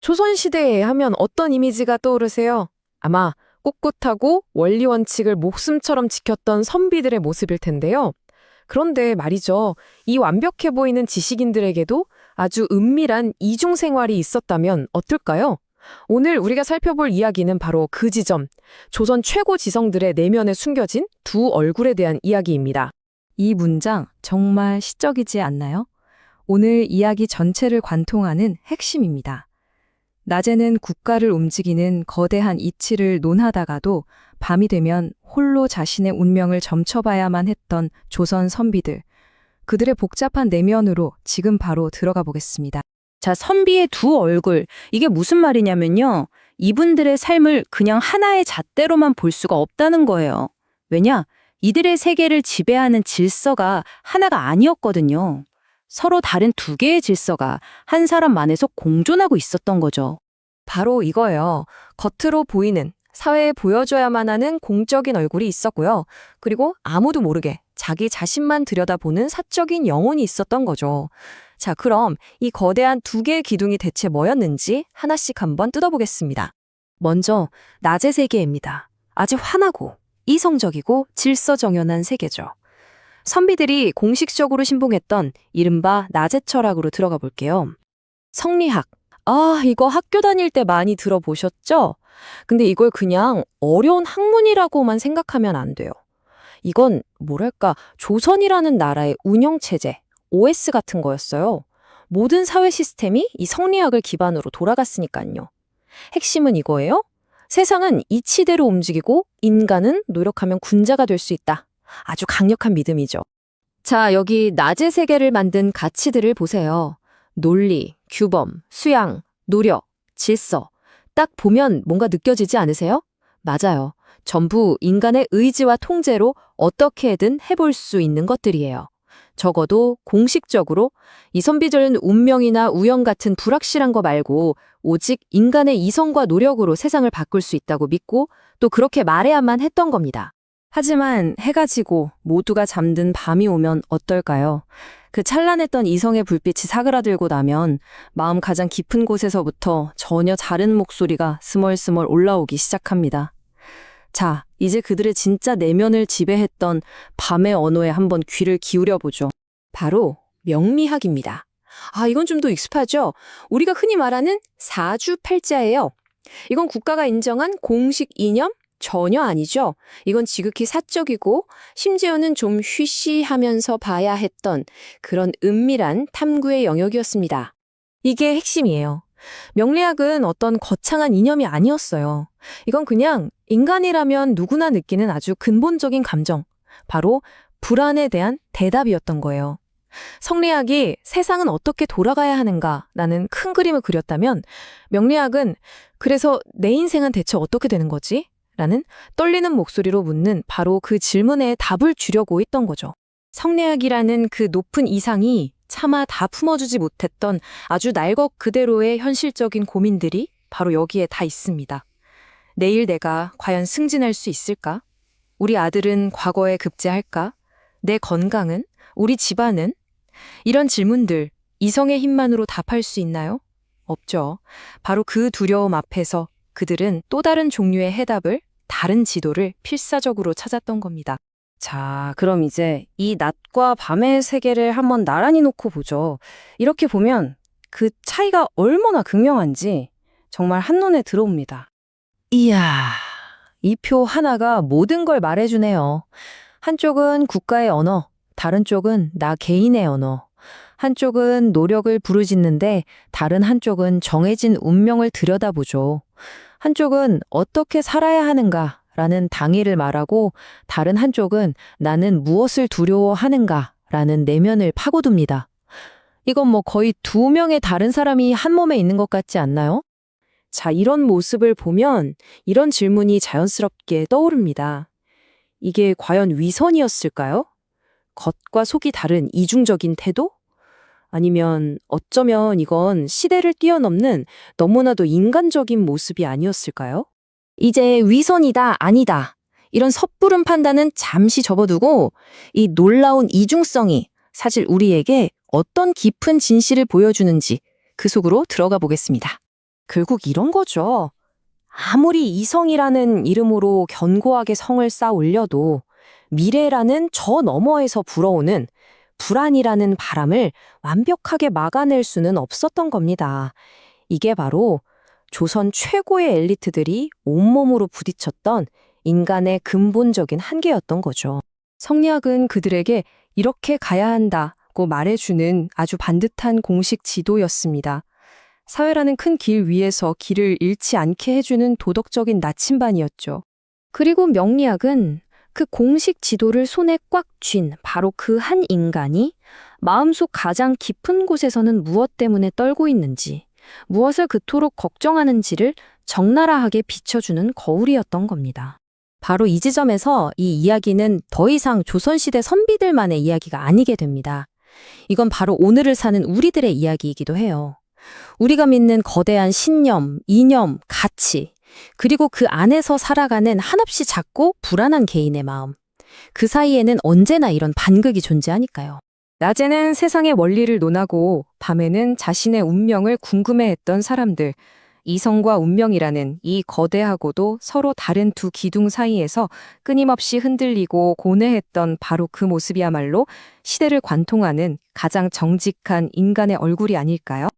조선시대에 하면 어떤 이미지가 떠오르세요? 아마 꿋꿋하고 원리 원칙을 목숨처럼 지켰던 선비들의 모습일 텐데요. 그런데 말이죠. 이 완벽해 보이는 지식인들에게도 아주 은밀한 이중 생활이 있었다면 어떨까요? 오늘 우리가 살펴볼 이야기는 바로 그 지점, 조선 최고 지성들의 내면에 숨겨진 두 얼굴에 대한 이야기입니다. 이 문장 정말 시적이지 않나요? 오늘 이야기 전체를 관통하는 핵심입니다. 낮에는 국가를 움직이는 거대한 이치를 논하다가도 밤이 되면 홀로 자신의 운명을 점쳐봐야만 했던 조선 선비들. 그들의 복잡한 내면으로 지금 바로 들어가 보겠습니다. 자, 선비의 두 얼굴. 이게 무슨 말이냐면요. 이분들의 삶을 그냥 하나의 잣대로만 볼 수가 없다는 거예요. 왜냐? 이들의 세계를 지배하는 질서가 하나가 아니었거든요. 서로 다른 두 개의 질서가 한 사람 안에서 공존하고 있었던 거죠. 바로 이거예요. 겉으로 보이는 사회에 보여줘야만 하는 공적인 얼굴이 있었고요. 그리고 아무도 모르게 자기 자신만 들여다보는 사적인 영혼이 있었던 거죠. 자, 그럼 이 거대한 두 개의 기둥이 대체 뭐였는지 하나씩 한번 뜯어보겠습니다. 먼저 낮의 세계입니다. 아주 환하고 이성적이고 질서정연한 세계죠. 선비들이 공식적으로 신봉했던 이른바 낮의 철학으로 들어가 볼게요. 성리학. 아, 이거 학교 다닐 때 많이 들어보셨죠? 근데 이걸 그냥 어려운 학문이라고만 생각하면 안 돼요. 이건 뭐랄까, 조선이라는 나라의 운영체제, OS 같은 거였어요. 모든 사회 시스템이 이 성리학을 기반으로 돌아갔으니까요. 핵심은 이거예요. 세상은 이치대로 움직이고 인간은 노력하면 군자가 될 수 있다. 아주 강력한 믿음이죠. 자, 여기 낮의 세계를 만든 가치들을 보세요. 논리, 규범, 수양, 노력, 질서. 딱 보면 뭔가 느껴지지 않으세요? 맞아요. 전부 인간의 의지와 통제로 어떻게든 해볼 수 있는 것들이에요. 적어도 공식적으로 이 선비들은 운명이나 우연 같은 불확실한 거 말고 오직 인간의 이성과 노력으로 세상을 바꿀 수 있다고 믿고 또 그렇게 말해야만 했던 겁니다. 하지만 해가 지고 모두가 잠든 밤이 오면 어떨까요? 그 찬란했던 이성의 불빛이 사그라들고 나면 마음 가장 깊은 곳에서부터 전혀 다른 목소리가 스멀스멀 올라오기 시작합니다. 자, 이제 그들의 진짜 내면을 지배했던 밤의 언어에 한번 귀를 기울여 보죠. 바로 명리학입니다. 아, 이건 좀 더 익숙하죠? 우리가 흔히 말하는 사주팔자예요. 이건 국가가 인정한 공식 이념? 전혀 아니죠. 이건 지극히 사적이고 심지어는 좀 쉬쉬하면서 봐야 했던 그런 은밀한 탐구의 영역이었습니다. 이게 핵심이에요. 명리학은 어떤 거창한 이념이 아니었어요. 이건 그냥 인간이라면 누구나 느끼는 아주 근본적인 감정, 바로 불안에 대한 대답이었던 거예요. 성리학이 세상은 어떻게 돌아가야 하는가라는 큰 그림을 그렸다면 명리학은 그래서 내 인생은 대체 어떻게 되는 거지? 라는 떨리는 목소리로 묻는 바로 그 질문에 답을 주려고 했던 거죠. 성리학이라는 그 높은 이상이 차마 다 품어주지 못했던 아주 날것 그대로의 현실적인 고민들이 바로 여기에 다 있습니다. 내일 내가 과연 승진할 수 있을까? 우리 아들은 과거에 급제할까? 내 건강은? 우리 집안은? 이런 질문들 이성의 힘만으로 답할 수 있나요? 없죠. 바로 그 두려움 앞에서 그들은 또 다른 종류의 해답을 다른 지도를 필사적으로 찾았던 겁니다. 자, 그럼 이제 이 낮과 밤의 세계를 한번 나란히 놓고 보죠. 이렇게 보면 그 차이가 얼마나 극명한지 정말 한눈에 들어옵니다. 이야, 이 표 하나가 모든 걸 말해주네요. 한쪽은 국가의 언어, 다른 쪽은 나 개인의 언어. 한쪽은 노력을 부르짖는데 다른 한쪽은 정해진 운명을 들여다보죠. 한쪽은 어떻게 살아야 하는가 라는 당위를 말하고 다른 한쪽은 나는 무엇을 두려워하는가 라는 내면을 파고듭니다. 이건 뭐 거의 두 명의 다른 사람이 한 몸에 있는 것 같지 않나요? 자, 이런 모습을 보면 이런 질문이 자연스럽게 떠오릅니다. 이게 과연 위선이었을까요? 겉과 속이 다른 이중적인 태도? 아니면 어쩌면 이건 시대를 뛰어넘는 너무나도 인간적인 모습이 아니었을까요? 이제 위선이다, 아니다. 이런 섣부른 판단은 잠시 접어두고 이 놀라운 이중성이 사실 우리에게 어떤 깊은 진실을 보여주는지 그 속으로 들어가 보겠습니다. 결국 이런 거죠. 아무리 이성이라는 이름으로 견고하게 성을 쌓아 올려도 미래라는 저 너머에서 불어오는 불안이라는 바람을 완벽하게 막아낼 수는 없었던 겁니다. 이게 바로 조선 최고의 엘리트들이 온몸으로 부딪혔던 인간의 근본적인 한계였던 거죠. 성리학은 그들에게 이렇게 가야 한다고 말해주는 아주 반듯한 공식 지도였습니다. 사회라는 큰 길 위에서 길을 잃지 않게 해주는 도덕적인 나침반이었죠. 그리고 명리학은 그 공식 지도를 손에 꽉 쥔 바로 그 한 인간이 마음속 가장 깊은 곳에서는 무엇 때문에 떨고 있는지, 무엇을 그토록 걱정하는지를 적나라하게 비춰주는 거울이었던 겁니다. 바로 이 지점에서 이 이야기는 더 이상 조선시대 선비들만의 이야기가 아니게 됩니다. 이건 바로 오늘을 사는 우리들의 이야기이기도 해요. 우리가 믿는 거대한 신념, 이념, 가치, 그리고 그 안에서 살아가는 한없이 작고 불안한 개인의 마음. 그 사이에는 언제나 이런 반극이 존재하니까요. 낮에는 세상의 원리를 논하고 밤에는 자신의 운명을 궁금해했던 사람들. 이성과 운명이라는 이 거대하고도 서로 다른 두 기둥 사이에서 끊임없이 흔들리고 고뇌했던 바로 그 모습이야말로 시대를 관통하는 가장 정직한 인간의 얼굴이 아닐까요?